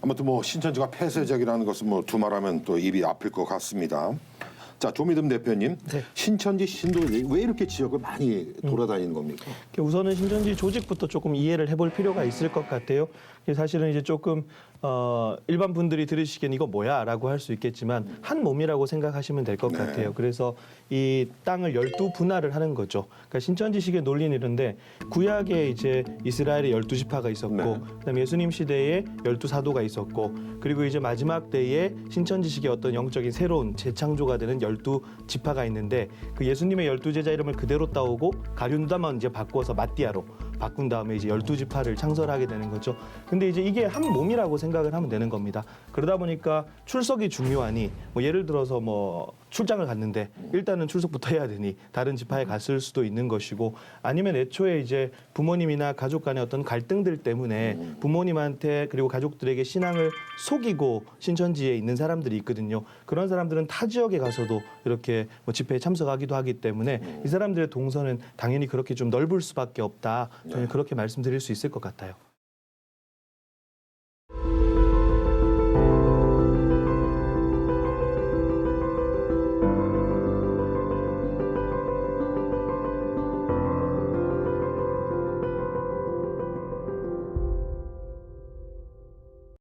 아무튼 뭐 신천지가 폐쇄적이라는 것은 뭐 두말하면 또 입이 아플 것 같습니다. 자 조미듬 대표님, 네. 신천지 신도들이 왜 이렇게 지역을 많이 돌아다니는 겁니까? 우선은 신천지 조직부터 조금 이해를 해볼 필요가 있을 것 같아요. 사실은 이제 조금 어, 일반 분들이 들으시기엔 이거 뭐야라고 할 수 있겠지만 한 몸이라고 생각하시면 될 것 네. 같아요. 그래서 이 땅을 열두 분할을 하는 거죠. 그러니까 신천지식의 논리는 이런데 구약에 이제 이스라엘의 열두 지파가 있었고 네. 그다음에 예수님 시대에 열두 사도가 있었고 그리고 이제 마지막 때에 신천지식의 어떤 영적인 새로운 재창조가 되는 열두 지파가 있는데 그 예수님의 열두 제자 이름을 그대로 따오고 가룟다만 이제 바꿔서 마띠아로 바꾼 다음에 이제 열두 지파를 창설하게 되는 거죠. 근데 이제 이게 한 몸이라고 생각을 하면 되는 겁니다. 그러다 보니까 출석이 중요하니 뭐 예를 들어서 뭐 출장을 갔는데 일단은 출석부터 해야 되니 다른 지파에 갔을 수도 있는 것이고 아니면 애초에 이제 부모님이나 가족 간의 어떤 갈등들 때문에 부모님한테 그리고 가족들에게 신앙을 속이고 신천지에 있는 사람들이 있거든요. 그런 사람들은 타 지역에 가서도 이렇게 뭐 집회에 참석하기도 하기 때문에 이 사람들의 동선은 당연히 그렇게 좀 넓을 수밖에 없다. 저는 그렇게 말씀드릴 수 있을 것 같아요.